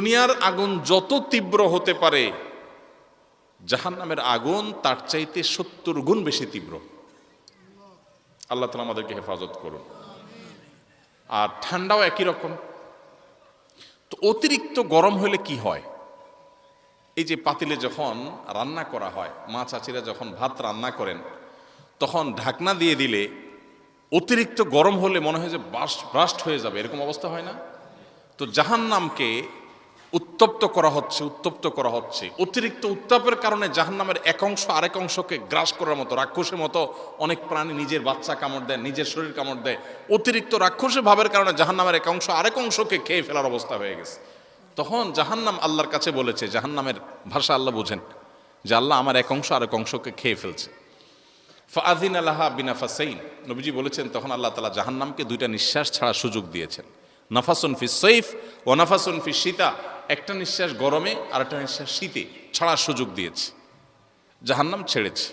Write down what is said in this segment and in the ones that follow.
দুনিয়ার আগুন যত তীব্র হতে পারে জাহান নামের আগুন তার চাইতে সত্তর গুণ বেশি তীব্র। আল্লাহ তালা আমাদেরকে হেফাজত করুন। আর ঠান্ডাও একই রকম। তো অতিরিক্ত গরম হলে কি হয়? এই যে পাতিলে যখন রান্না করা হয়, মা চাচিরা যখন ভাত রান্না করেন, তখন ঢাকনা দিয়ে দিলে অতিরিক্ত গরম হলে মনে হয় যে বাস্ট ব্রাস্ট হয়ে যাবে, এরকম অবস্থা হয় না? তো জাহান্নামকে উত্তপ্ত করা হচ্ছে, উত্তপ্ত করা হচ্ছে। অতিরিক্ত উত্তাপের কারণে জাহান্নামের এক অংশ আরেক অংশকে গ্রাস করার মতো, রাক্ষসের মতো অনেক প্রাণী নিজের বাচ্চা কামড় দেয়, নিজের শরীর কামড় দেয়। অতিরিক্ত রাক্ষসের ভাবের কারণে জাহান্নামের এক অংশ আরেক অংশকে খেয়ে ফেলার অবস্থা হয়ে গেছে। তখন জাহান্নাম আল্লাহর কাছে বলেছে, জাহান্নামের ভাষা আল্লাহ বোঝেন যে আল্লাহ আমার এক অংশ আরেক অংশকে খেয়ে ফেলছে। ফাদিন আল্লাহা বিনা ফাসাইন নবীজি বলেছেন, তখন আল্লাহ তালা জাহান্নামকে দুইটা নিঃশ্বাস ছাড়া সুযোগ দিয়েছেন। নাফাসুন ফি সৈফ ও নাফাসুন ফি শীতা। একটা নিঃশ্বাস গরমে আর একটা নিঃশ্বাস শীতে ছাড়ার সুযোগ দিয়েছে। জাহান্নাম ছেড়েছে।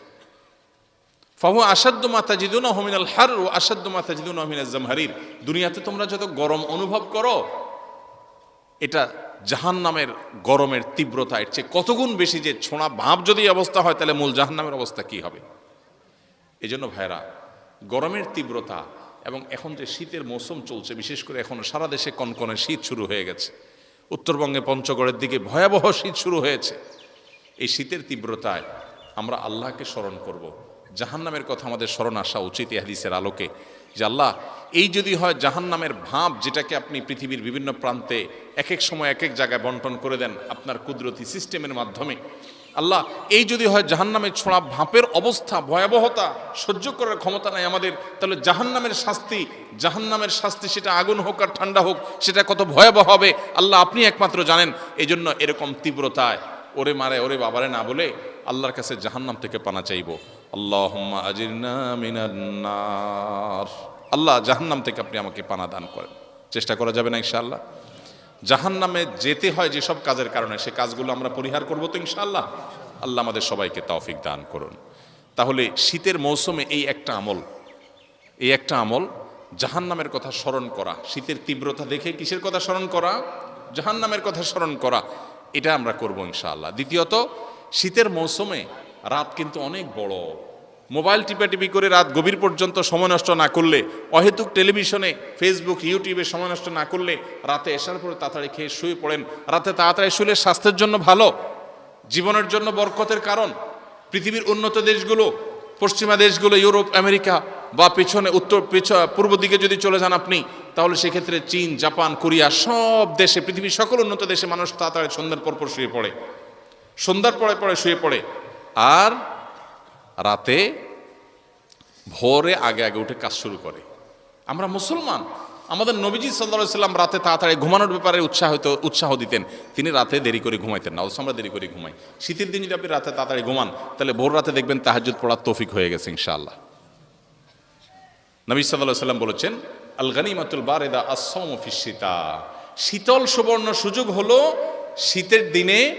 ফাহু আসাদ্দ মাতা জিদুন হমিনাল হার ও আসাদ্দ মাতা জিদুন হমিনাল জামহারির। দুনিয়াতে তোমরা যত গরম অনুভব করো, এটা জাহান্নামের গরমের তীব্রতা, এর চেয়ে কতগুণ বেশি যে ছোঁড়া ভাব যদি অবস্থা হয়, তাহলে মূল জাহান্নামের অবস্থা কি হবে? এই জন্য ভাইরা গরমের তীব্রতা এবং এখন যে শীতের মৌসুম চলছে, বিশেষ করে এখন সারা দেশে কনকনে শীত শুরু হয়ে গেছে। উত্তরবঙ্গে পঞ্চগড়ের দিকে ভয়াবহ শীত শুরু হয়েছে এই শীতের তীব্রতায় আমরা আল্লাহকে স্মরণ করব। জাহান নামের কথা আমাদের স্মরণ আসা উচিত হাদিসের আলোকে যে আল্লাহ, এই যদি হয় জাহান নামের ভাব যেটাকে আপনি পৃথিবীর বিভিন্ন প্রান্তে এক এক সময় এক এক জায়গায় বন্টন করে দেন, আপনার কুদরতি সিস্টেমের মাধ্যমে আল্লাহ, এই যদি হয় জাহান্নামের ছোঁড়া ভাঁপের অবস্থা, ভয়াবহতা, সহ্য করার ক্ষমতা নাই আমাদের, তাহলে জাহান্নামের শাস্তি জাহান্নামের শাস্তি সেটা আগুন হোক আর ঠান্ডা হোক, সেটা কত ভয়াবহ হবে, আল্লাহ আপনি একমাত্র জানেন এই জন্য এরকম তীব্রতায়, ওরে মারে, ওরে বাবারে না বলে আল্লাহর কাছে জাহান্নাম থেকে পানা চাইব। আল্লাহ আল্লাহ জাহান্নাম থেকে আপনি আমাকে পানা দান করেন। চেষ্টা করা যাবে না ইনশাআল্লাহ। জাহান নামে যেতে হয় যেসব কাজের কারণে, সে কাজগুলো আমরা পরিহার করব তো ইনশাআল্লাহ। আল্লাহ আমাদের সবাইকে তৌফিক দান করুন। তাহলে শীতের মৌসুমে এই একটা আমল, এই একটা আমল জাহান নামের কথা স্মরণ করা, শীতের তীব্রতা দেখে কিসের কথা স্মরণ করা? জাহান নামের কথা স্মরণ করা, এটা আমরা করব ইনশাআল্লাহ। দ্বিতীয়ত, শীতের মৌসুমে রাত কিন্তু অনেক বড়। মোবাইল টিপাটিপি করে রাত গভীর পর্যন্ত সময় নষ্ট না করলে, অহেতুক টেলিভিশনে ফেসবুক ইউটিউবে সময় নষ্ট না করলে রাতে এসার পরে তাড়াতাড়ি খেয়ে শুয়ে পড়েন। রাতে তাড়াতাড়ি শুলে স্বাস্থ্যের জন্য ভালো, জীবনের জন্য বরকতের কারণ। পৃথিবীর উন্নত দেশগুলো, পশ্চিমা দেশগুলো, ইউরোপ, আমেরিকা বা পেছনে উত্তর, পেছ, পূর্ব দিকে যদি চলে যান আপনি, তাহলে সেক্ষেত্রে চীন, জাপান, কোরিয়া সব দেশে, পৃথিবীর সকল উন্নত দেশে মানুষ তাড়াতাড়ি সন্ধ্যার পর পর শুয়ে পড়ে। সন্ধ্যার পরে পরে শুয়ে পড়ে। আর রাতে ভোরে আগে আগে উঠে কাজ শুরু করে। আমরা মুসলমান। আমাদের নবীজি সাল্লা সাল্লাম রাতে তাড়াতাড়ি ঘুমানোর ব্যাপারে উৎসাহ উৎসাহ দিতেন। তিনি রাতে দেরি করে ঘুমাইতেন না অবশ্য আমরা দেরি করে ঘুমাই। শীতের দিন যদি আপনি রাতে তাড়াতাড়ি ঘুমান, তাহলে ভোর রাতে দেখবেন তাহাজুদ পড়ার তৌফিক হয়ে গেছে, ইনশাআল্লাহ। নবী সাল্লাহ সাল্লাম বলেছেন, আল গানিমাতুল বারেদা আসম ফিসিতা শীতল সুবর্ণ সুযোগ হলো শীতের দিনে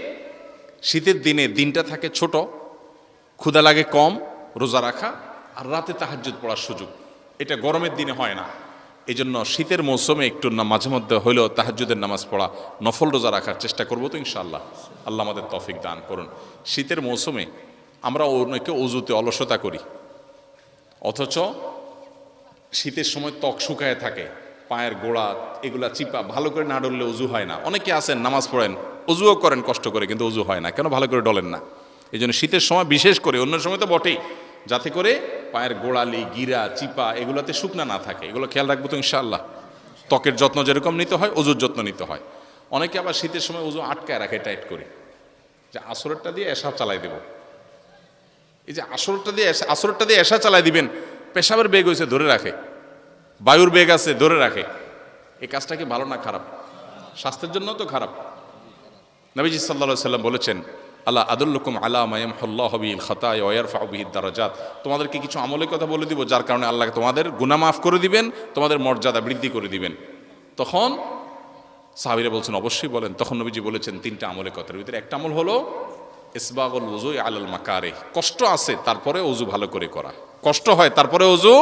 শীতের দিনে দিনটা থাকে ছোট ক্ষুদা লাগে কম, রোজা রাখা, আর রাতে তাহাজ্জুদ পড়ার সুযোগ। এটা গরমের দিনে হয় না। এই জন্য শীতের মৌসুমে একটু না, মাঝে মধ্যে হইলেও তাহাজ্জুদের নামাজ পড়া, নফল রোজা রাখার চেষ্টা করব তো ইনশাল্লাহ আল্লাহ আমাদের তফিক দান করুন। শীতের মৌসুমে আমরা অনেকে অজুতে অলসতা করি। অথচ শীতের সময় ত্বক শুকায় থাকে, পায়ের গোড়া এগুলা চিপা, ভালো করে না ডললে উজু হয় না। অনেকে আছেন, নামাজ পড়েন, উজুও করেন কষ্ট করে, কিন্তু উজু হয় না। কেন? ভালো করে ডলেন না। এই জন্য শীতের সময় বিশেষ করে, অন্য সময় তো বটেই। যাতে করে পায়ের গোড়ালি, গিরা, চিপা এগুলোতে শুকনা না থাকে। এগুলো খেয়াল রাখব তো ইনশাআল্লাহ। ত্বকের যত্ন যেরকম নিতে হয় অজুর যত্ন নিতে হয়। অনেকে আবার শীতের সময় উজু আটকায় রাখে টাইট করে। যে আসরেরটা দিয়ে এসা চালাই দেব। এই যে আসরটা দিয়ে আসরটা দিয়ে এসা চালাই দিবেন, পেশাবের বেগ হয়েছে ধরে রাখে। বায়ুর বেগ আছে ধরে রাখে। এই কাজটা কি ভালো না খারাপ? স্বাস্থ্যের জন্য তো খারাপ। নবীজি সাল্লা সাল্লাম বলেছেন আল্লাহ আদুল্লুকুম আলা মায়াম বিল খতায় ওয়ার ফাউবিহিদ দারাজাত। তোমাদেরকে কিছু আমলের কথা বলে দিব, যার কারণে আল্লাহ তোমাদের গুনাহ মাফ করে দিবেন, তোমাদের মর্যাদা বৃদ্ধি করে দিবেন। তখন সাহাবিরা বলছেন, অবশ্যই বলেন। তখন নবীজি বলেছেন, তিনটা আমলের কথার ভিতরে একটা আমল হলো, ইসবাগুল উজু আলাল মাকারে কষ্ট আছে, তারপরে অজু ভালো করে করা। কষ্ট হয়, তারপরে অজু